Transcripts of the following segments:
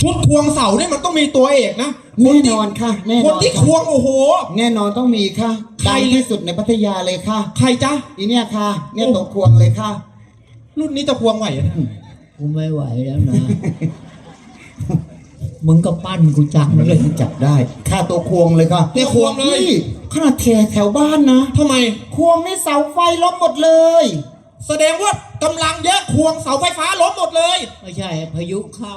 ชุดควงเสาเนี่ยมันต้องมีตัวเอกนะแน่นอนค่ะ แน่คนนอนที่ค่ะควงโอ้โห แน่นอนต้องมีค่ะใคร ดังที่สุดในพัทยาเลยค่ะใครจ๊ะ อีเนี่ยค่ะ เนี่ยตัวควงเลยค่ะ รุ่นนี้จะควงไหวอะเนี่ยกูไม่ไหวแล้วนะ มึงก็ปั้นกูจังเลยจับได้ค่าตัวควงเลยค่ะเนี่ยควงเลย นี่ขนาดแถวแถวบ้านนะ ทำไม ควงนี่เสาไฟล้มหมดเลย แสดงว่ากำลังเยอะควงเสาไฟฟ้าล้มหมดเลย ไม่ใช่พายุเข้า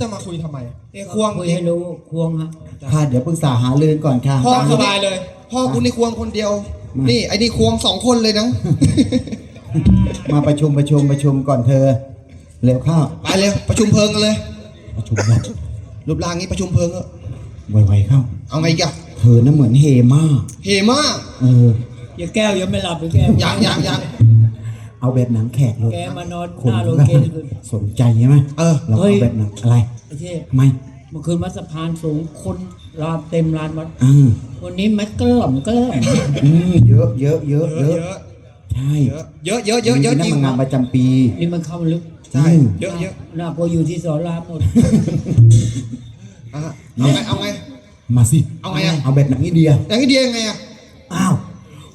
จะมาคุยทำไมเนี่ยควงคุยให้รู้ควงฮะค่ะเดี๋ยวปรึกษาหารือก่อนค่ะพ่อสบายเลย พ่อกูนี่ควงคนเดียวมานี่นี่ไอ้นี่ควงสองคนเลยนะ มาประชุมประชุมประชุมก่อนเธอ เร็วเข้าไปเร็วประชุมเพลิงกันเลยประชุมนะรูปร่างนี้ประชุมเพลิงเถอะไวๆเข้า เอาไงอีกันเธอน่ะเหมือนเฮมาเฮมาเอออย่าแก้วยังไม่หลับเลยแก้วยังยังยัง เอาแบบหนังแขกเลยแกมานอนคนหน้าโรงก็เกมคืน สนใจใช่ไหมเออ เราเฮ้เอาย แบบหนังอะไรไอ้เทพทำไมเมื่อคืนวัดสะพานสูงคนรานเต็มลานวัด อ่าวันนี้แม็กเกอร์หล่อมเกอร์อืมเยอะเยอะเยอะเยเยอะอะเยอะใช่เยอะเยอะเยอะเยอะนี่จริงมางานประจำปี นี่มันเข้าลึกใช่ อืม เยอะเยอะหน้าพออยู่ที่สอนรามหมด อะเอาไงเอาไง มาสิเอาไงอะ เอาแบบหนังอินเดียอย่างนี้ดียังไงอะอ้าว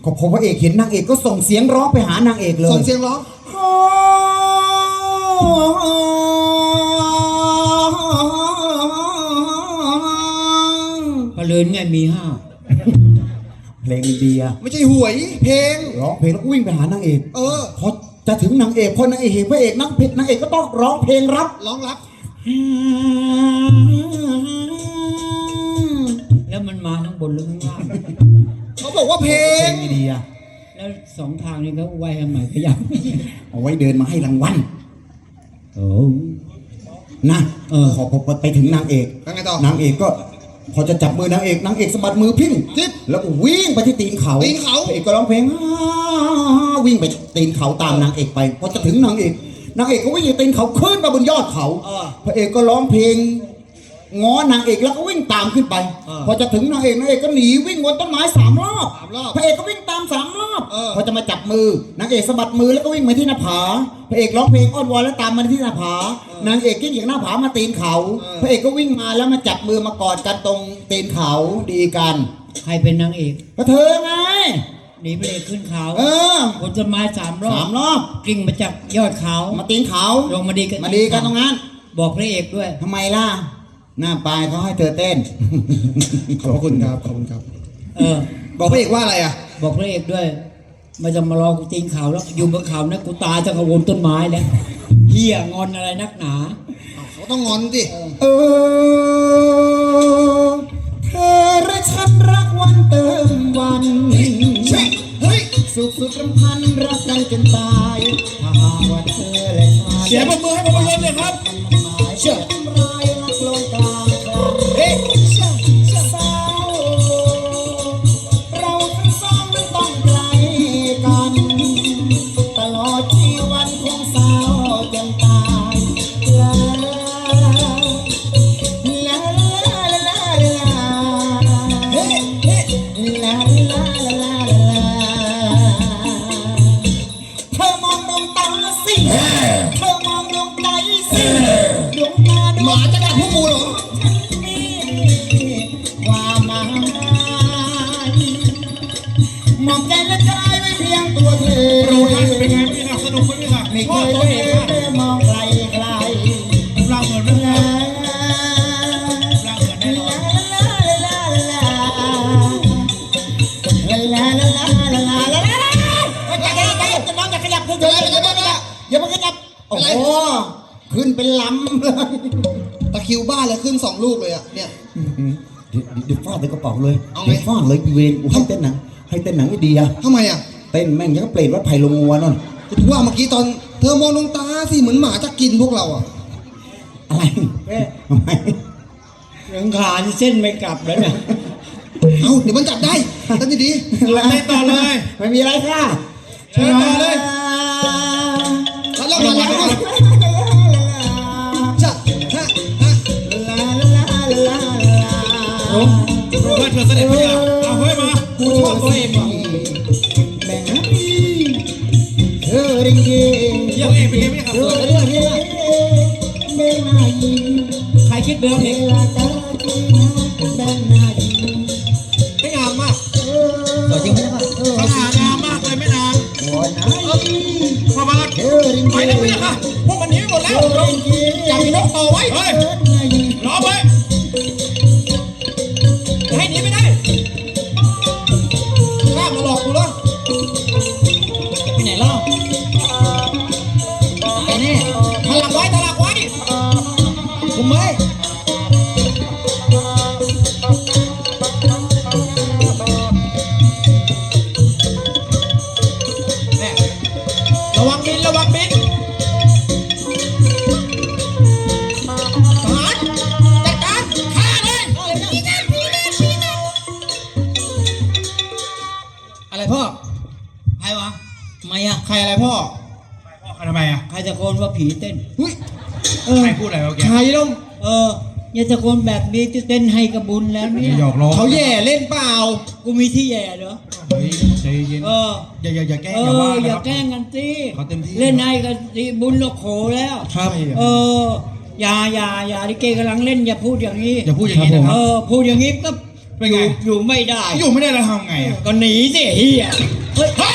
ก็พอพระเอกเห็นนางเอกก็ส่งเสียงร้องไปหานางเอกเลยส่งเสียงร้องพะเลินไงมีห้าเพลงอินเดียไม่ใช่หวย เพลงร้องเพลงแล้วก็วิ่งไปหานางเอกเออพอจะถึงนางเอกพอนางเอกเห็นพระเอกนางเพชรนางเอกก็ต้องร้องเพลงรับร้องรับแล้วมันมาทั้งบนหรือข้างล่างเขา บอกว่าเพลเพลงงอินเดียแล้วสองทางนี้เขาไว้ทำไมขยับเอาไว้เดินมาให้รางวัลโอ้นะเออพอพอพอไปถึงนางเอกแล้วไงต่อนางเอกก็พอจะจับมือนางเอกนางเอกสะบัดมือพิ้งจิ๊บแล้วก็วิ่งไปที่ตีนเขาตีนเขาพระเอกก็ร้องเพลงอ่าวิ่งไปตีนเขาตามนางเอกไปพอจะถึงนางเอกนางเอกก็วิ่งจากตีนเขาขึ้นมาบนยอดเขาเออพระเอกก็ร้องเพลง ง้อนางเอกแล้วก็วิ่งตามขึ้นไป เออพอจะถึงนางเอกนางเอกก็หนีวิ่งวนต้นไม้สามรอบสามรอบพระเอกก็วิ่งตามสามรอบเออ พอจะมาจับมือนางเอกสะบัดมือแล้วก็วิ่งมาที่หน้าผาพระเอกร้องเพลงอ้อนวอนแล้วตามมาที่หน้าผานางเอกกิ้งจากหน้าผามาตีนเขา พระเอกก็วิ่งมาแล้วมาจับมือมากอดกันตรงตีนเขาดีกันใครเป็นนางเอกก็เธอไง หนีพระเอกขึ้นเขาเออบนต้นไม้สามรอสาบมรอบกิ่งมาจากยอดเขา มาตีนเขาลงมาดีกัน มาดีกันตรงนั้น บอกพระเอกด้วย ทำไมล่ะ หน้าปลายเขาให้เธอเต้น ขอบคุณครับขอบคุณครับ เออ บอกพระเอกว่าอะไรอะ บอกพระเอกด้วยไม่จะมารอกูตีนเขาแล้วอยู่บนเขานะกูตายจะกระวนต้นไม้แล้วเฮียงอนอะไรนักหนา เขาต้องงอนสิเออเธอและฉันรักวันเติมวัน เฮ้ยสุขสุดรำพันรักกันจนตายถ้าหากว่าเธอและฉันเสียงปรบมือให้ภาพยนตร์เลยครับหมา องลูกเลยอะเนี่ยเดี๋ยวเดี๋ยวฟาดในกระเป๋าเลยเอาไงดี๋ยวฟาดเลยอีเวนกูให้เต้นหนัง ให้เต้นหนังไอ้ดีอะทำไมอะเต้นแม่งยังก็เปรตวัดไผ่ลงงัวนั่นกูถึงว่าเมื่อกี้ตอน เธอมองดวงตาสิเหมือนหมาจะกินพวกเราอะอะไรเอ๊ะทำไมยังขาดเส้นไม่กลับแล้วเนี่ยเอาเดี๋ยวมันจับได้ตั้งดีเต้นต่อเลย ไม่มีอะไรค่ะเชิญต่อ เพื่อเสด็จพี่ค่ะเอาเฮ้ยมากูชอบตัวเองว่ะแห้เธอริงเกเยี่ยมเองเป็นไงพี่ค่ะเธอเรื่องนี้เมนายีใครคิดเนื้อเพลงเวลาเจอที่นะแดงหน้ายิ้มไม่งามมากเออต่อจริงไหมครับเออสง่างามมากเลยไม่นานหัวไหนพระบาทเธอริงไปแล้วพี่ค่ะพวกมันหนีไปหมดแล้วอริงกีจับนกต่อไว้เฮ้ย เย่าตะโกนแบบนี้จะเต้นให้กระบุญแล้วเนี่ยหยอกล้อเขาแย่เล่นเปล่า กูมีที่แย่เหรอเฮ้ยใจเย็นเอออย่าอย่าอย่าแกล้งเออย่าว่าอนะอย่าครับ แกล้งกันสิเขาเต็มที่ เล่นให้กันสิบุญเราโขแล้ว ครับเอออย่าอย่าอย่าลิเกกำลังเล่นอย่าพูดอย่างนี้อย่าพูดอย่างนี้นะคเอรับ อพูดอย่างนี้ก็เป็นอไง ยู่อยู่ไม่ได้ อยู่ไม่ได้แล้วทำไงอะก็หนีสิเฮียเฮ้ยเฮ้ย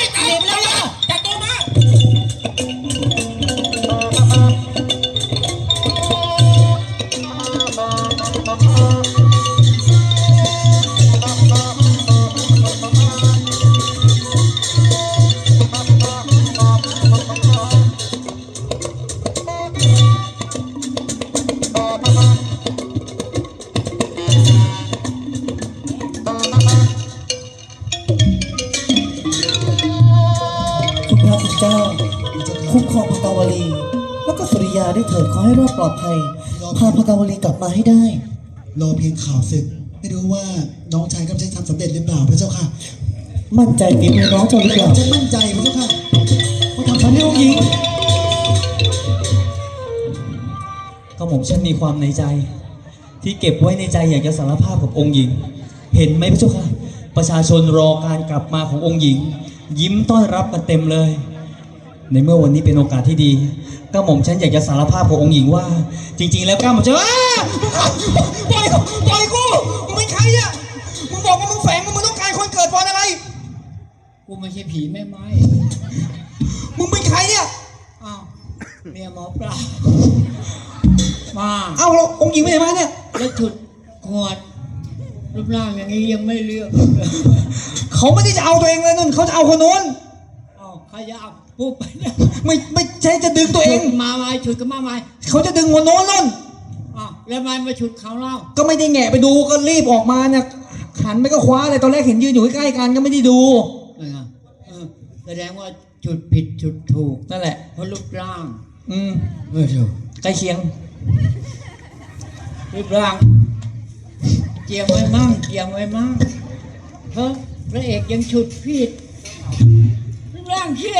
คุ ฝีมือน้องเจ้าหรือเปล่าจะมั่นใจพระเจ้าค่ะว่าทำสำเร็จองค์หญิงก็ผมฉันมีความในใจ ที่เก็บไว้ในใจอยากจะสารภาพกับองค์หญิง เห็นไหมพระเจ้าค่ะ ประชาชนรอการกลับมาขององค์หญิง ยิ้มต้อนรับกันเต็มเลย ในเมื่อวันนี้เป็นโอกาสที่ดีก็หม่อมฉันอยากจะสารภาพกับองค์หญิงว่า จริง ๆ แล้วก้าหม่อมฉันอ้าปล่อยปล่อยกู กูไม่ใช่ผีแม่ไม้ มึงเป็นใครเนี่ย อ้าวเมียหมอปลา มา เอ้าแล้วองค์หญิงไปไหนมาเนี่ย แล้วฉุดขวดรูปร่างอย่างนี้ยังไม่เลือกเขาไม่ได้จะเอาตัวเองเลยนุ่นเขาจะเอาคนโน้นอ้าวใครจะเอาพูดไปเนี่ยไม่ไม่ใช่จะดึงตัวเองฉุดมาไหมฉุดก็มาไหมเขาจะดึงคนโน้นนุ่น อ้าวแล้วมันมาฉุดเขาเล่า ก็ไม่ได้แงะไปดูก็รีบออกมาเนี่ยหันไปก็คว้าเลยตอนแรกเห็นยืนอยู่ใกล้ๆกันก็ไม่ได้ดูเออเออ แสดงว่าฉุดผิดฉุดถูกนั่นแหละเพราะรูปร่าง อืมเออถูกใกล้เคียงรูปร่างเจียมไว้มั่งเจียมไว้มั่งเพราะพระเอกยังฉุดผิดรูปร่างเช่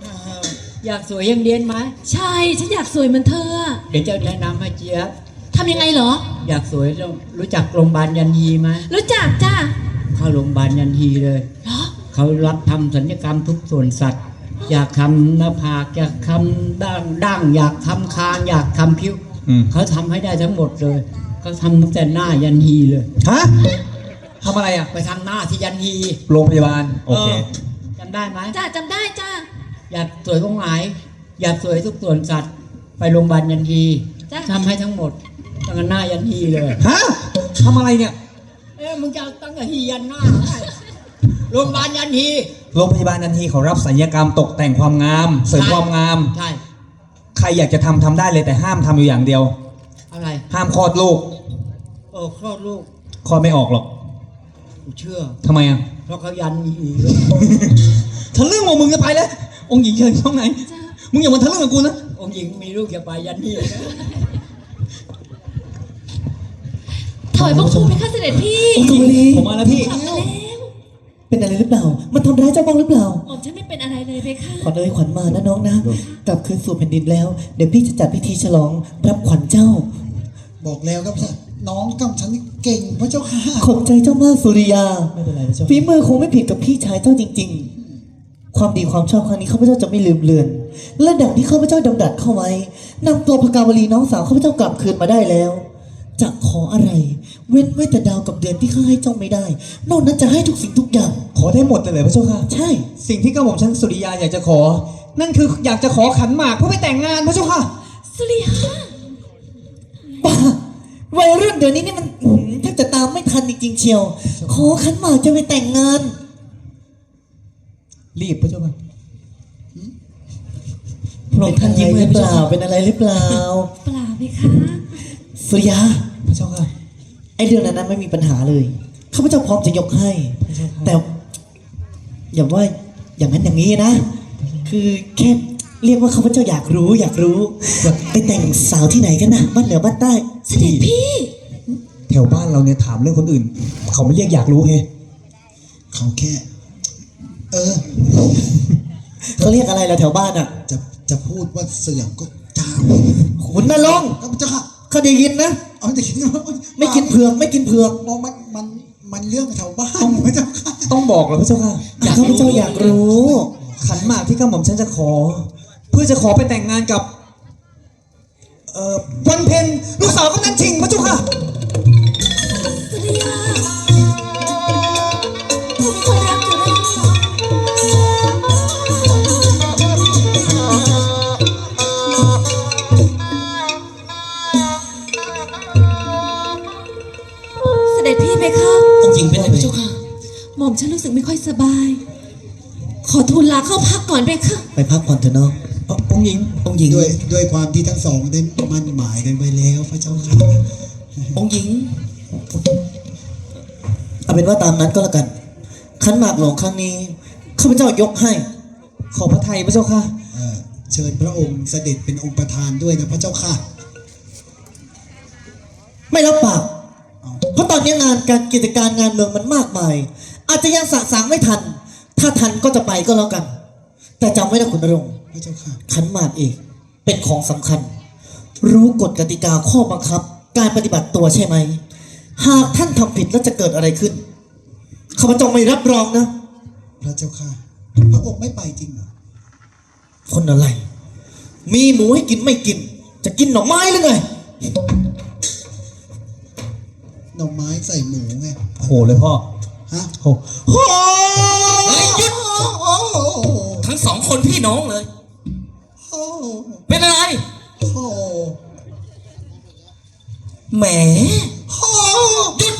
เอออยากสวยยังเดียนไหมใช่ ฉันอยากสวยเหมือนเธออะเดี๋ยวจะแนะนำให้เจี๊ยบทำยังไงเหรอ อยากสวยต้องรู้จักโรงพยาบาลยันฮีไหมรู้จักจ้าเข้าโรงพยาบาลยันฮีเลยเหรอ เขารับทำสัญญกรรมทุกส่วนสัตว์ อยากทำหน้าผากอยากทำดั้งดั้งอยากทำคางอยากทำผิวอืม เขาทำให้ได้ทั้งหมดเลยเขาทำตั้งแต่หน้ายันฮีเลย ฮะทำอะไรอะ ไปทำหน้าที่ยันฮีโรงพยาบาล โอเค จำได้ไหมจ้าจำได้จ้าอยากสวยก็หงาย อยากสวยทุกส่วนสัตว์ ไปโรงพยาบาลยันฮีจ้ะทำให้ทั้งหมดตั้งแต่หน้ายันฮีเลย ฮะทำอะไรเนี่ย เอ๊ะมึงจะเอาตั้งแต่ฮียันหน้าให้ โรงพยาบาลยันฮีโรงพยาบาลนันทีเขารับศัลยกรรมตกแต่งความงาม เสริมความงาม ใช่ ใครอยากจะทำทำได้เลยแต่ห้ามทำอยู่อย่างเดียว อะไร ห้ามคลอดลูกเออคลอดลูกคลอดไม่ออกหรอกกูเชื่อ ทำไมอะ เพราะเขายันฮีทะลึ่งของมึงจะไปแล้วองค์หญิงเชิญช่องไหน มึงอย่ามาทะลึ่งกับกูนะ องค์หญิงมีลูกอย่าไปยันฮีนะถอยบังคูไหมคะเสด็จพี่องค์กวลีผมมาแล้วพี่กลับมาแล้ว เป็นอะไรหรือเปล่า มันทำร้ายเจ้าบ้างหรือเปล่า หม่อมฉันไม่เป็นอะไรเลยเพคะขวัญเอ้ยขวัญมานะน้องนะ กลับคืนสู่แผ่นดินแล้ว เดี๋ยวพี่จะจัดพิธีฉลองรับขวัญเจ้า บอกแล้วครับท่านน้องกำชันนี่เก่งพระเจ้าค่ะขอบใจเจ้ามากสุริยา ไม่เป็นไรเจ้าฝีมือคงไม่ผิดกับพี่ชายเจ้าจริง ๆ ความดีความชอบครั้งนี้ข้าพเจ้าจะไม่ลืมเลือน และดังที่ข้าพเจ้าดำดัดเข้าไว้นำตัวพกาวลีน้องสาวข้าพเจ้ากลับคืนมาได้แล้ว จะขออะไร เว้นไว้แต่ดาวกับเดือนที่ข้าให้เจ้าไม่ได้ นอกนั้นจะให้ทุกสิ่งทุกอย่าง ขอได้หมดเลยเหรอพระเจ้าค่ะ ใช่ สิ่งที่กระหม่อมฉันสุริยาอยากจะขอ นั่นคืออยากจะขอขันหมากเพื่อไปแต่งงานพระเจ้าค่ะ สุริยาบ้าวัยรุ่นเดี๋ยวนี้นี่มันอื้อหือแทบจะตามไม่ทันจริงๆเชียว ขอขันหมากจะไปแต่งงาน รีบพระเจ้าค่ะพระองค์ท่านยิ้มหรือเปล่า เป็นอะไรหรือเปล่า เปล่าเพคะ สุริยา พระเจ้าค่ะ ไอ้เรื่องนั้นนะไม่มีปัญหาเลยข้าพเจ้าพร้อมจะยกให้ แต่ อย่าว่าอย่างนั้นอย่างนี้นะ คือแค่เรียกว่าข้าพเจ้าอยากรู้ อยากรู้ไปแต่งสาวที่ไหนกันนะบ้านเหนือบ้านใต้เสด็จพี่ แถวบ้านเราเนี่ยถามเรื่องคนอื่น เขาไม่เรียกอยากรู้เฮเขาแค่ เออ เขาเรียกอะไรล่ะแถวบ้านอะ จะจะพูดว่าเสื่อมก็จ้าขุนนรงค์ก็เจ้าค่ะเขาได้ยินนะเอาแต่คิดว่าไม่กินเผือกไม่กินเผือกมองมันมันมันเรื่องแถวบ้านพระเจ้าค่ะต้องบอกเหรอพระเจ้าค่ะข้าพเจ้าอยากรู้ ขันหมากที่กระหม่อมฉันจะขอ เพื่อจะขอไปแต่งงานกับเอ่อวันเพ็ญลูกสาวกำนันชิงพระเจ้าค่ะ สุริยา หม่อมฉันรู้สึกไม่ค่อยสบาย ขอทูลลาเข้าพักก่อนเพคะไปพักผ่อนเถอะเนาะเอ่อองค์หญิงองค์หญิงด้วยด้วยความที่ทั้งสองได้มั่นหมายกันไว้แล้วพระเจ้าค่ะองค์หญิงเอาเป็นว่าตามนั้นก็แล้วกัน ขันหมากหลวงครั้งนี้ข้าพเจ้ายกให้ ขอพระไทยพระเจ้าค่ะเอ่อเชิญพระองค์เสด็จเป็นองค์ประธานด้วยนะพระเจ้าค่ะ ไม่รับปาก เพราะตอนนี้งานการกิจการงานเมืองมันมากมาย อาจจะยังสะสางไม่ทัน ถ้าทันก็จะไปก็แล้วกัน แต่จำไว้นะคุณนรงค์พระเจ้าค่ะ ขันหมากเอกเป็นของสำคัญ รู้กฎกติกาข้อบังคับ การปฏิบัติตัวใช่ไหม หากท่านทำผิดแล้วจะเกิดอะไรขึ้นข้าพเจ้าไม่รับรองนะ พระเจ้าค่ะ พระองค์ไม่ไปจริงเหรอ คนอะไร มีหมูให้กินไม่กิน จะกินหน่อไม้หรือไง หน่อไม้ใส่หมูไง โหเลยพ่อฮะ โหโอ้เฮ้ยหยุด โอ้โหทั้งสองคนพี่น้องเลย โอ้โหเป็นอะไร โอ้โหแหมหยุด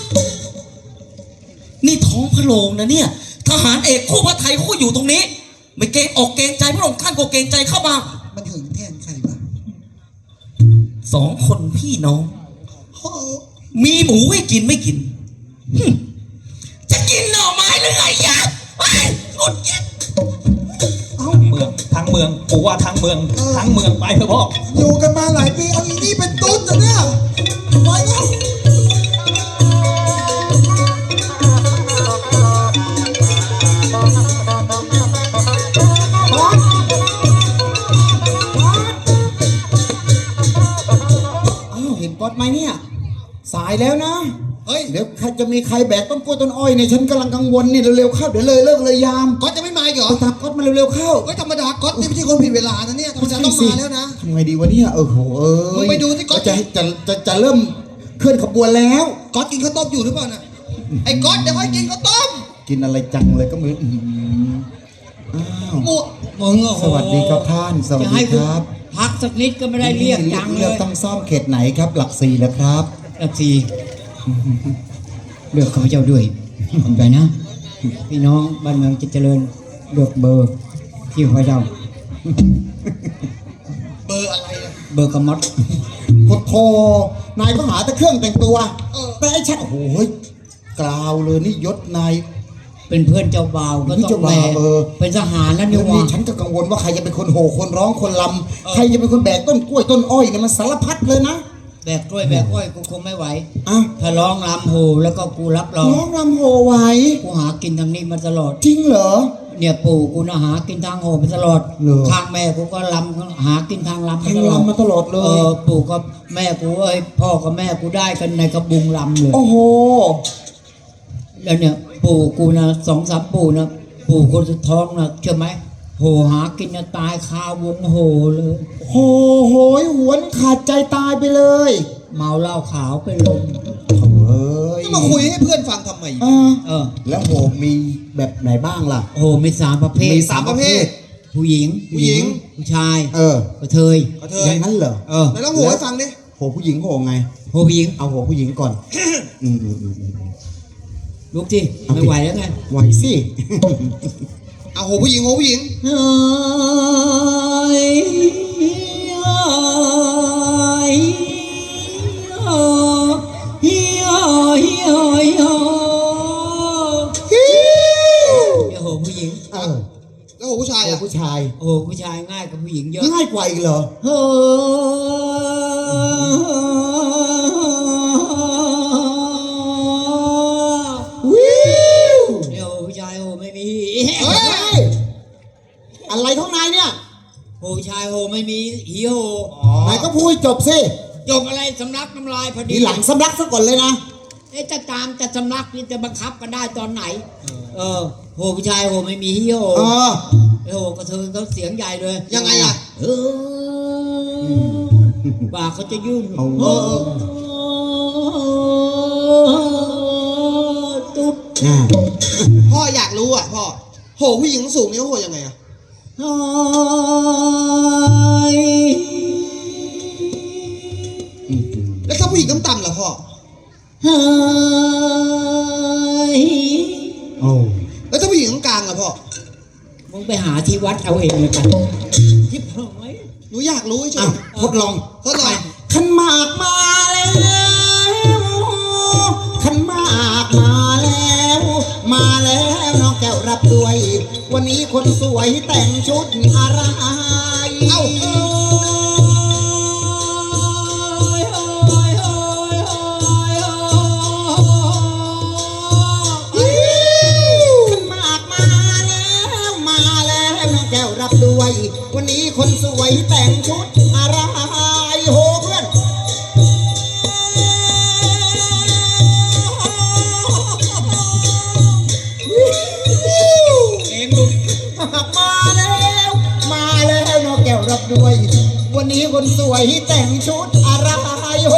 นี่ท้องพระโรงนะเนี่ย ทหารเอกคู่พระไทยคู่อยู่ตรงนี้ ไม่เกรงอกเกรงใจพระองค์ท่านก็เกรงใจเข้ามามันหึงแทนใครวะสองคนพี่น้องโอ้โห มีหมูให้กินไม่กินหึจะกินหน่อไม้หรือไงยะไอ้หงุดหงิดเมืองทั้งเมืองกูว่าทั้งเมืองทั้งเมืองไปเถอะพ่ออยู่กันมาหลายปีเอาอีนี่เป็นตุ้นนะเนี่ยไปแล้วอ้าวเห็นก๊อตไหมเนี่ยสายแล้วนะ เฮ้ย เดี๋ยวใครจะมีใครแบกต้นกล้วยต้นอ้อยเนี่ยฉันกำลังกังวลนี่เร็วๆเข้าเดี๋ยวเลยเลิกเลยยามก๊อตจะไม่มาอีกเหรอเอาตามก๊อตมาเร็วๆเข้าเฮ้ยธรรมดาก๊อตนี่ไม่ใช่คนผิดเวลานะเนี่ยธรรมดาต้องมาแล้วนะทำไงดีวะเนี่ยเออโหเอ้ยมึงไปดูสิก๊อตจะจะจะจะเริ่มเคลื่อนขบวนแล้ว ก๊อตกินข้าวต้มอยู่หรือเปล่าน่ะไอ้ก๊อตเดี๋ยวค่อยกินข้าวต้มกินอะไรจังเลยก็ไมืออื้อหืออ้าวหมูมึงโอ้โหสวัสดีครับท่าน สวัสจะดีให้คกูรับพักสักนิดก็ไม่ได้เรียกจังเลเลือกย ต้องซ่อมเขตไหนครับ หลักสี่แล้วครับ หลักสี่เลือกข้าพเจ้าด้วยขอบใจนะ พี่น้องบ้านเมืองจะเจริญเลือกเบอร์ที่ข้าพเจ้า เบอร์อะไรอะเบอร์กระมดโอ้โหนายก็หาแต่เครื่องแต่งตัว แต่ไอ้ชัดโอ้โหกล่าวเลยนี่ยศนาย เป็นเพื่อนเจ้าบ่าวก็นี่ต้อเจ้างบ่าแม่วเออ เป็นทหารแล้วเดี๋นี่ยวหนี้ว่าฉันก็กังวลว่าใครจะเป็นคนโห่คนร้องคนลำใครจะเป็นคนแบกต้นกล้วยต้นอ้อยเนี่ยมันสารพัดเลยนะ แบกกล้วยแบกอ้อยกูคงไม่ไหวอะถ้าร้องรำโหแล้วก็กูรับรองน้องลำโหไว้กูหากินทางนี้มาตลอด จริงเหรอ เนี่ยปู่กูนะหากินทางโหมาตลอดเหรอข้างแม่กูก็ลำหากินทางลำมาทางตลอดลำมาตลอดเลเอย อปู่กับแม่กูเอ้ยพ่อกับแม่กูได้กันในกระบุงลำเลย โอ้โห แล้วเนี่ยปู่กูนะสองสามปู่นะปู่คนสุดท้องนะเชื่อไหม โหหากินจะตายคาวงโหเลย โหโหยหวนขาดใจตายไปเลยเมาเหล้าขาวเป็นลมเฮ้ยจะมาคุยให้เพื่อนฟังทำไม เออเออ แล้วโหมีแบบไหนบ้างล่ะโหมีสามประเภทมีสามประเภท ผู้หญิงผู้หญิง ผู้ชายเออกระเทยกระเทอยย่างนั้นเหรอเออไหนลองโหให้ฟังดิโหผู้หญิงโหไง โหผู้หญิงเอาโหผู้หญิงก่อนอืมอืมอืมอืมลุกสิเอาสิไม่ไหวแล้วไงไหวสิ เอาโหผู้หญิงโหผู้หญิงเฮ้ยเฮ้ยเฮ้ยเฮ้ยเฮ้ยโหผู้หญิง เออแล้วโหผู้ชายโอะผู้ชายโหผู้ชายง่ายกว่าผู้หญิงเยอะ ง่ายกว่าอีกเหรอ เฮ้ย ไม่มีเฮ้ย อะไรข้างในเนี่ยโหผู้ชายโหไม่มีหีโหไหนก็พูดให้จบสิจบอะไรสำลักน้ำลายพอดีทีหลังสำลักซะก่อนเลยนะ เอ๊ะจะตามจะสำลักนี่จะบังคับกันได้ตอนไหน เออโหผู้ชายโหไม่มีหีโหเออไอ้โหกระเทยเขาเสียงใหญ่เลยยังไงอะ เออปากเขาจะยุ่งเอาเออตุ๊ดอ่าพ่ออยากรู้อะพ่อ โหผู้หญิงสูงนี่เขาโหยังไงอะเฮ้ยแล้วถ้าผู้หญิงต่ำๆล่ะพ่อเฮ้ยโอ้แล้วถ้าผู้หญิงกลางๆล่ะพ่อมึงไปหาที่วัดเอาเองเลยกันที่พอยหนูอยากรู้เฉอะยทดลองทดลองขันหมากมา วันนี้คนสวยแต่งชุดอะไรเอ้าขันหมากมาแล้วมาแล้วน้องแก้วรับด้วย วันนี้คนสวยแต่งชุด คนสวยแต่งชุดอะไรโห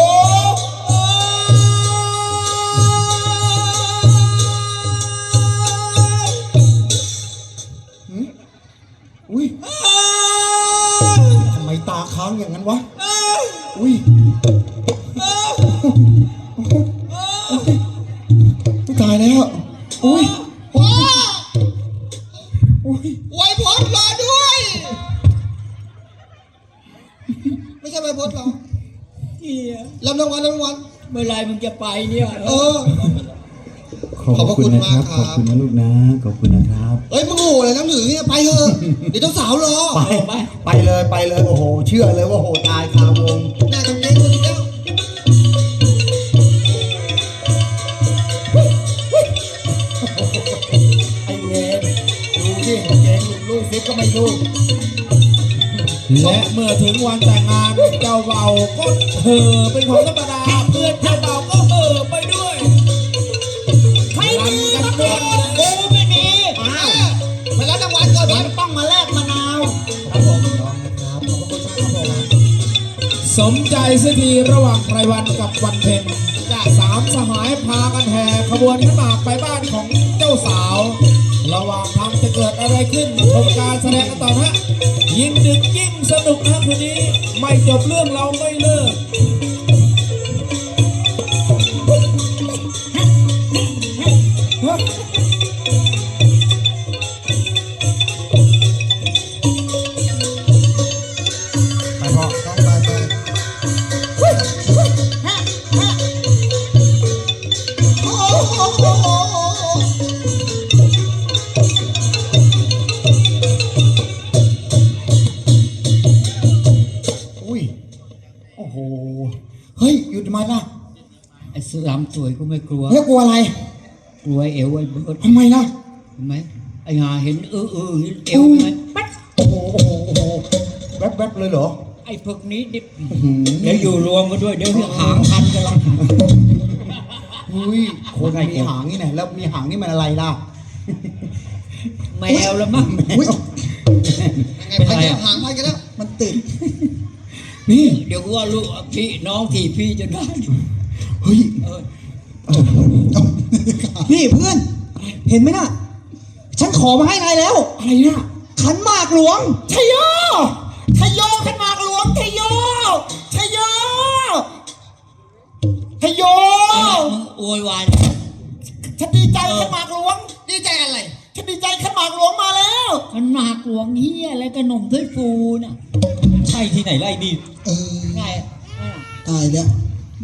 หืมอุ้ยทำไมตาค้างอย่างนั้นวะ อุ้ย จะไปเนี่ยเออ ขอบพระคุณมากครับขอบคุณนะลูกนะ ขอบคุณนะครับ เอ้ยมึงโง่เลยน้ำหนึ่งเนี่ยไปเถอะเดี๋ยวเจ้าสาวรอไปไปเลยไปเลยโอ้โห เชื่อเลยว่าโหตายคาวงหน้าตรงนี้ตรงนี้แล้ว ไอเวนดูที่เก่งลูกซิปก็ไม่รู้และเมื่อถึงวันแต่งงานเจ้าเบ่าวก็เห่อเป็นของธรรมดา สมใจเสียทีระหว่างไพรวันกับวันเพ็ญจะสามสหายพากันแห่ขบวนขันมากไปบ้านของเจ้าสาว ระหว่างทางจะเกิดอะไรขึ้นชมการแสดงกันต่อนะฮะยิ่งดึกยิ่งสนุกนะคืนนี้ ไม่จบเรื่องเราไม่เลิก ลามสวยกูไม่กลัว แล้วกลัวอะไร กลัวเอวไอ้เบิร์ดทำไมล่ะเห็นไหมไอ้หาเห็นเออเออเห็นเอวไหมปั๊ดโอ้โหโอ้โหโอ้โหแวบๆเลยเหรอ ไอ้พวกนี้ดิอื้อหือเดี๋ยวอยู่รวมกันด้วยเดี๋ยวหางพันกันละอุ้ยคนมีหางนี่ไหนแล้วมีหางนี่มันอะไรล่ะแมวแล้วมั้งอุ้ยยังไงไปแล้วหางไปกันแล้วมันติดนี่ เดี๋ยวกูว่าลูกพี่น้องถีบพี่จะได้เฮ้ยเออนี่เพื่อน เห็นไหมน่ะ ฉันขอมาให้นายแล้ว อะไรเนี่ยขันหมากหลวงชยโยชยโยขันหมากหลวงชยโยชยโยชยโยมึงโวยวายฉันดีใจขันหมากหลวง ดีใจอะไรฉันดีใจขันหมากหลวงมาแล้วมันหมากหลวงเฮียอะไรกระหน่มถ้วยฟูน่ะใช่ที่ไหนไล่นี่เออ ไงอะตายแล้ว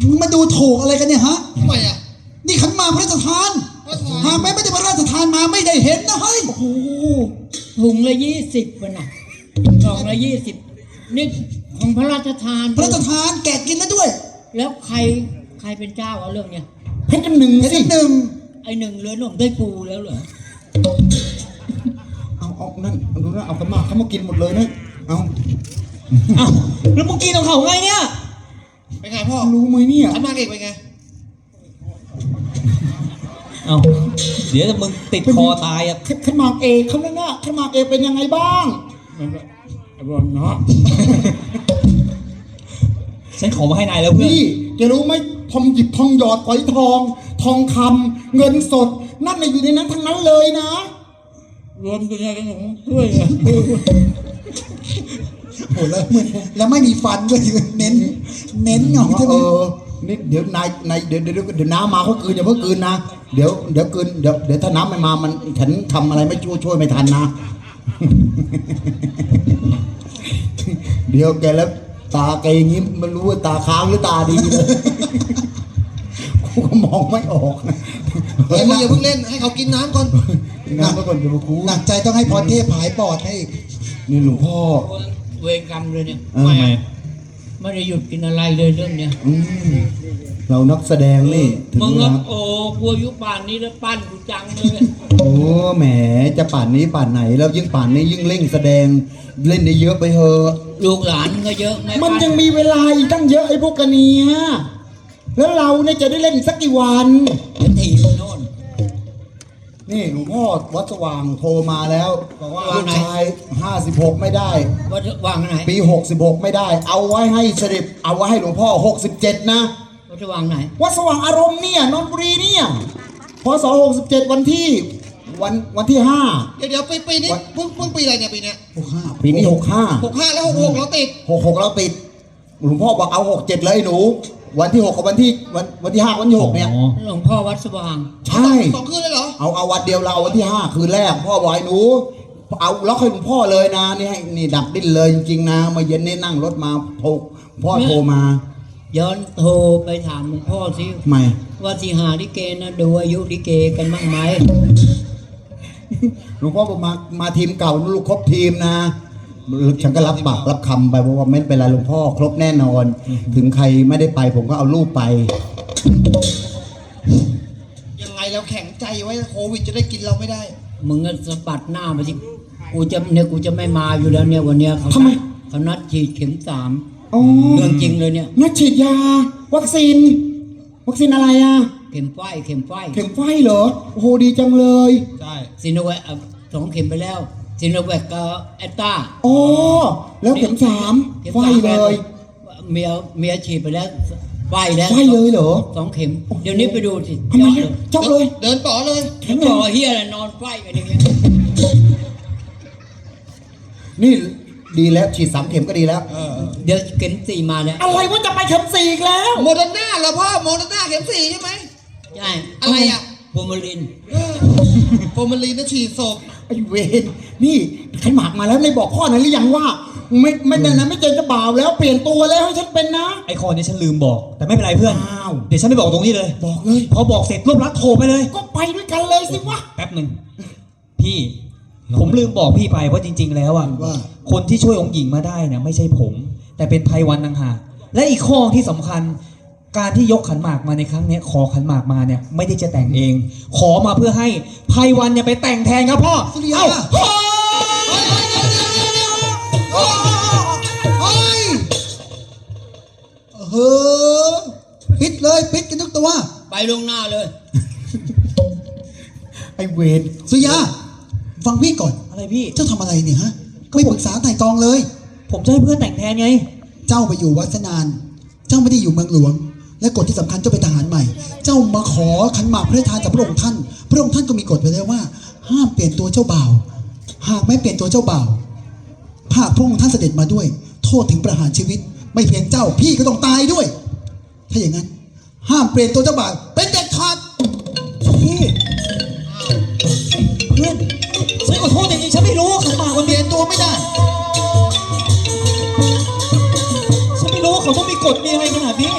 มึงมาดูถูกอะไรกันเนี่ยฮะ ทำไมอะ นี่ขันหมากพระราชทาน พระราชทาน หากแม้ไม่ได้พระราชทานมาไม่ได้เห็นนะเฮ้ย โอ้โหถุงละยี่สิบมันน่ะกล่องละยี่สิบนี่ของพระราชทาน พระราชทานแกะกินแล้วด้วยแล้วใครใครเป็นเจ้าอะเรื่องเนี้ยเพชรหนึ่งเห็นสิหนึ่งไอหนึ่งเรือหนุ่มได้ฟูแล้วเหรอเอาเอานั่นดูนะเอากันมาเขามากินหมดเลยนะเอาอ้าวแล้วมึงกินของเขาไงเนี่ย เป็นไงพ่อรู้ไหมเนี่ยขันหมากเอกเป็นไง เอ้าเดี๋ยวมึงติดคอตายอะขันหมากเอกเขาเนี่ยนะขันหมากเอกเป็นยังไงบ้างไอ้บอลเนาะฉันขอมาให้นายแล้วเพื่อนนี่แกรู้ไหมทองหยิบทองหยอดฝอยทอง ทองคำเงินสด นั่นน่ะอยู่ในนั้นทั้งนั้นเลยนะ รวมกันยังของด้วยอะโหแล้วแล้วไม่มีฟันด้วยเน้น เน้นเหงาใช่ไหเอมอนี่เดี๋ยวนายนายเดี๋ยวเดี๋ยวเดี๋ยวน้ำมาเขากลืนอย่าเพิ่งกลืนนะเดี๋ยวเดี๋ยวกลืนเดี๋ยวเดี๋ยวถ้าน้ำไม่มามันฉันทำอะไรไม่ช่วยช่วยไม่ทันนะ เดี๋ยวแกแล้วตาแกอย่างงี้มันรู้ว่าตาค้างหรือตาดีเลยกูก็มองไม่ออกนะเฮ้ยมึงอย่าเพิ่งเล่นให้เขากินน้ำก่อนน้ำมาก่อนจะมาคูหนักใจต้องให้พรเทพผายปอดให้อีกนี่หลวงพ่อเวรกรรมเลยเนี่ยเออไม่ ไม่ได้หยุดกินอะไรเลยเรื่องเนี้ยอืมเรานักแสดงนี่ถึงมึงเวก็ลาโอ้กูอายุป่านนี้แล้วปั้นกูจังเลยโอ้แหมจะป่านนี้ป่านไหน แล้วยิ่งป่านนี้ยิ่งเร่งแสดงเล่นได้เยอะไปเถอะลูกหลานก็เยอะไมันยังมีเวลาอีกตั้งเยอะไอ้พวกกันเนี้ยแล้วเราเนี่ยจะได้เล่นอีกสักกี่วัน เดี๋ยวถีบโน่นนี่หลวงพ่อวัดสว่างโทรมาแล้วบอกว่าว่าลูกไง ชาย 56 ไม่ได้ว่าจะวางไหนปี 66 ไม่ได้ เอาไว้ให้เสด็จเอาไว้ให้หลวงพ่อ 67 นะว่าจะวางไหน วัดสว่างอารมณ์เนี่ยนนทบุรีเนี่ยพศ67 วันที่วันวันที่เดี๋ยวเดี๋ยวปีปีนี้เพิ่งเพิ่งปีอะไรเนี่ยปีเนี้ยหกห้า5ปีนี้ 65 หกห้าแล้วหกหกเราติด 66เราติด หลวงพ่อบอกเอา 67 เลยไอ้หนู วันที่6กับวันที่วันวันที่5วันที่6เนี่ย อ๋อ หลวงพ่อวัดสว่าง ใช่ สองคืนเลยเหรอ เอาเอาวันเดียวเราเอาวันที่5คืนแรกพ่อบอกไอ้หนู เอาล็อกให้หลวงพ่อเลยนะนี่ให้นี่ดับดิ้นเลยจริงๆนะเมาเย็นนี่นั่งรถมาโทรพ่อโทรมาย้อนโทรไปถามหลวงพ่อสิทำไมว่าสิหาลิเกนะดูอายุลิเกกันบ้างไหม หลวงพ่อบอกมามาทีมเก่านะลูกครบทีมนะ ฉันก็รับปากรับคำไปบอกว่าไม่เป็นไรหลวงพ่อ ครบแน่นอน ถึงใครไม่ได้ไป ผมก็เอารูปไป ยังไงเราแข็งใจไว้โควิดจะได้กินเราไม่ได้ มึงก็สะบัดหน้ามาสิกูจะเนี่ยกูจะไม่มาอยู่แล้วเนี่ยวันเนี้ยเขาทำไมเขานัดฉีดเข็มสามอ๋อเรื่องจริงเลยเนี่ยนัดฉีดยา วัคซีน วัคซีนอะไรอะเข็มไฟเข็มไฟเข็มไฟเหรอโอ้โหดีจังเลยใช่ซีโนแวคสองเข็มไปแล้ว ซีโนแวคกับแอตตาอ๋อแล้วเข็มสามไฟเลยเมียเมียฉีดไปแล้วไฟแล้วไฟเลยเหรอสองเข็ม เดี๋ยวนี้ไปดูสิทำไมเจาะเลยอะเจาะเลย เดินต่อเลยเข็มต่อเฮียอะไรนอนไฟกันอย่างเงี้ยนี่ดีแล้วฉีดสามเข็มก็ดีแล้ว เดี๋ยวเข็มสี่มาแล้วอะไรว่าจะไปเข็มสี่อีกแล้ว โมเดอร์นาเหรอพ่อโมเดอร์นาเข็มสี่ใช่ไหมใช่อะไรอะโฟมาลินโฟร์มาลีนนะฉีดศพ ไอ้เวนนี่ขันหมากมาแล้วไม่บอกพ่อหน่อยหรือยังว่า ไม่ไม่เป็นนะไม่เจอจะบ่าวแล้วเปลี่ยนตัวแล้วให้ฉันเป็นนะ ไอคอนนี้ฉันลืมบอก แต่ไม่เป็นไรเพื่อน อ้าว เดี๋ยวฉันไปบอกตรงนี้เลย บอกเลย พอบอกเสร็จรวบรัดโทรไปเลย ก็ไปด้วยกันเลยสิวะ แป๊บหนึ่งพี่ผมลืมบอกพี่ไปว่าจริง ๆ แล้วอะว่า คนที่ช่วยองค์หญิงมาได้เนี่ยไม่ใช่ผม แต่เป็นไพวันต่างหากและอีกข้อที่สำคัญ การที่ยกขันหมากมาในครั้งเนี้ยขอขันหมากมาเนี่ยไม่ได้จะแต่งเอง ขอมาเพื่อให้ไพวันเนี่ยไปแต่งแทนครับพ่อสุริยาเอ้าพ่อเฮ้ยเฮ้อปิดเลยปิดกันทุกตัวไปลวงหน้าเลย ไอ้เวนสุริยา ฟังพี่ก่อน อะไรพี่ เจ้าทำอะไรเนี่ยฮะไม่ปรึกษาไต่ตรองเลย ผมจะให้เพื่อนแต่งแทนไง เจ้าไปอยู่วัดสนาน เจ้าไม่ได้อยู่เมืองหลวง และกฎที่สำคัญเจ้าเป็นทหารใหม่ เจ้ามาขอขันหมากพระราชทานจากพระองค์ท่าน พระองค์ท่านก็มีกฎไว้แล้วว่า ห้ามเปลี่ยนตัวเจ้าบ่าว หากไม่เปลี่ยนตัวเจ้าบ่าวหากพระองค์ท่านเสด็จมาด้วย โทษถึงประหารชีวิต ไม่เพียงเจ้าพี่ก็ต้องตายด้วย ถ้าอย่างนั้น ห้ามเปลี่ยนตัวเจ้าบ่าวเป็นเด็ดขาดพี่เพื่อนฉันขอโทษจริงๆฉันไม่รู้ว่าขันหมากมันเปลี่ยนตัวไม่ได้ฉันไม่รู้ว่าเขาต้องมีกฎมีอะไรขนาดนี้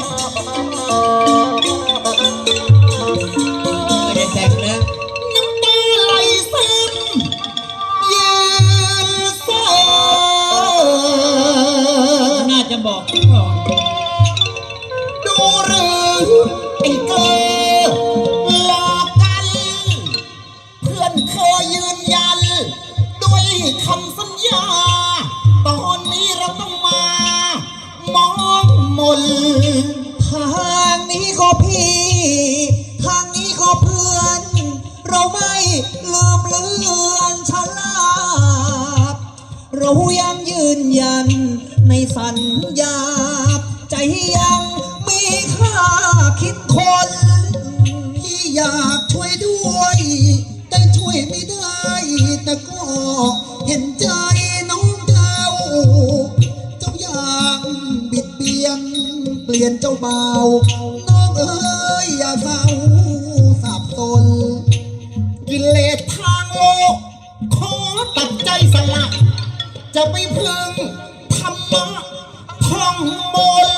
เรายังยืนยันในสัญญา ใจยังมีค่าคิดคนพี่อยากช่วยด้วย แต่ช่วยไม่ได้ แต่ก็เห็นใจน้องเจ้า เจ้าอยากบิดเบียน เปลี่ยนเจ้าเบา จะไปพึ่งธรรมะท่องมนต์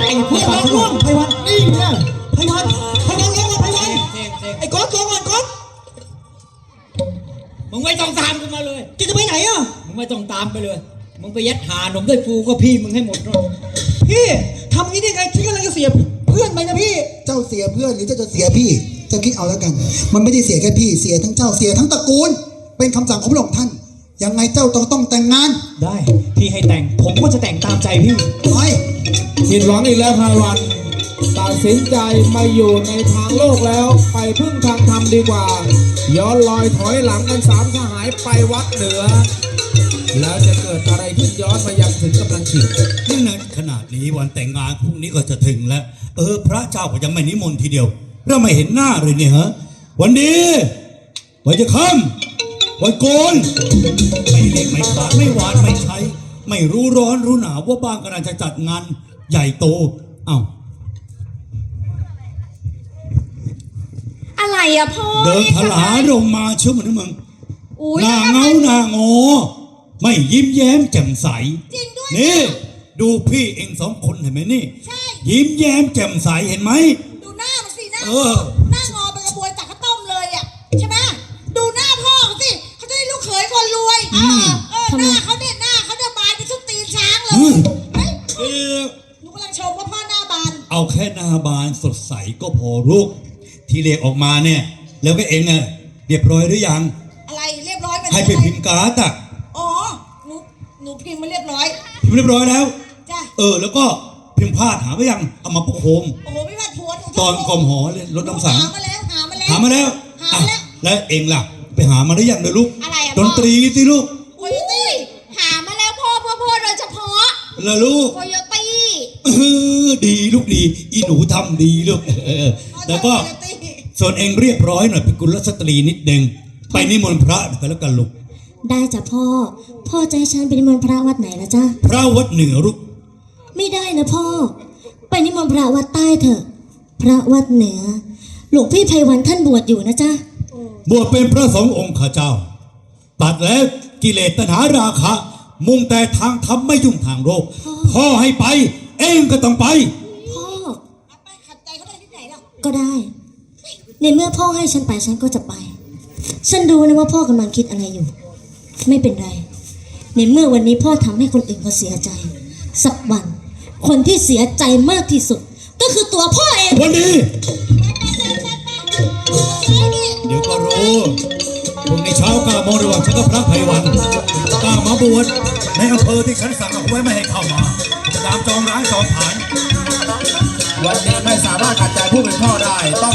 ไอ้พวกร่วงไพวันนี่ไงไพวันไพวันลงก่อนไพวันไอ้ก๊อตลงก่อนก๊อตมึงไม่ต้องตามกูมาเลยจะไปไหนอะมึงไม่ต้องตามไปเลย มึงไปยัดหาหนมด้วยฟูก็พี่มึงให้หมดเลยพี่ทำงี้ได้ไงฉันกำลังจะเสียเพื่อนไปนะพี่ เจ้าเสียเพื่อนหรือเจ้าจะเสียพี่ เจ้าคิดเอาแล้วกัน มันไม่ได้เสียแค่พี่ เสียทั้งเจ้า เสียทั้งตระกูล เป็นคำสั่งของพระองค์ท่าน ยังไงเจ้าต้องต้องแต่งงานได้ พี่ให้แต่ง ผมก็จะแต่งตามใจพี่ ไปผิดหวังอีกแล้วพาวันตัดสินใจไม่อยู่ในทางโลกแล้ว ไปพึ่งทางธรรมดีกว่า ย้อนลอยถอยหลังกันสามสหายไปวัดเหนือ แล้วจะเกิดอะไรขึ้นย้อนมายังถึงกำลังฉีดนี่นะขนาดนี้วันแต่งงานพรุ่งนี้ก็จะถึงแล้ว เออ พระเจ้าก็ยังไม่นิมนต์ทีเดียว เราไม่เห็นหน้าเลยเนี่ยฮะ วันนี้วันจะค่ำ วันโกนไม่เล็กไม่ขาดไม่หวานไม่ใช้ ไม่รู้ร้อนรู้หนาวว่าบ้านกำลังจะจัดงานใหญ่โต เอ้าอะไรอะพ่อเดินถลาลงมาเชื่อเหมือนมึงอุ้ยหน้าเงาหน้างอ ไม่ยิ้มแย้มแจ่มใส จริงด้วยนี่ ดูพี่เองสองคนเห็นไหมนี่ ใช่ ยิ้มแย้มแจ่มใสเห็นไหม ดูหน้ามันสิหน้าเออหน้างอ เอาแค่หน้าบานสดใสก็พอลูกที่เรียกออกมาเนี่ย แล้วก็เองเน่ะเรียบร้อยหรือยัง อะไรเรียบร้อยไปให้ไปพิมพ์การ์ดอะอ๋อหนูหนูพิมพ์มาเรียบร้อย พิมพ์เรียบร้อยแล้ว จ้ะ เออ แล้วก็พิมพ์พาดหาไปยังเอามาประโคม โอ้โหพี่พัดผัวหนูตอนกลมหอเลยรถน้ำสังหามาแล้วหามาแล้ว หามาแล้วหาอะมาแล้วแล้วเองล่ะ ไปหามาได้ยังเลยลูกอะไรอะดนตรีสิลูกโคโยตี้หามาแล้วพ่อเพื่อพ่อโดยเฉพาะแล้วลูก โคโยตี้เออ ดีลูกดี อีหนูทำดีลูกเออแล้วก็โคโยตี้ส่วนเองเรียบร้อยหน่อยเป็นกุลสตรีนิดนึงไปนิมนต์พระกันแล้วกันลูกได้จ้ะพ่อ พ่อจะให้ฉันไปนิมนต์พระวัดไหนละจ๊ะพระวัดเหนือลูกไม่ได้นะพ่อ ไปนิมนต์พระวัดใต้เถอะ พระวัดเหนือ หลวงพี่ไพวันท่านบวชอยู่นะจ๊ะบวชเป็นพระสงฆ์องค์ข้าเจ้า ตัดแล้วกิเลสตัณหาราคะ มุ่งแต่ทางธรรมไม่ยุ่งทางโลกพ่อให้ไป เองก็ต้องไป พ่อไปขัดใจเขาได้ที่ไหนล่ะก็ได้ ในเมื่อพ่อให้ฉันไปฉันก็จะไป ฉันรู้นะว่าพ่อกำลังคิดอะไรอยู่ ไม่เป็นไร ในเมื่อวันนี้พ่อทำให้คนอื่นเขาเสียใจ สักวัน คนที่เสียใจมากที่สุด ก็คือตัวพ่อเอง วันนี้ เดี๋ยวก็รู้พรุ่งนี้เช้าเก้าโมงระหว่างฉันกับพระไพวันก้ามาบวชในอำเภอที่ฉันสั่งเอาไว้ไม่ให้เข้ามา จะตามจองร้างจองผ่านวันนี้ไม่สามารถขัดใจผู้เป็นพ่อได้ต้อง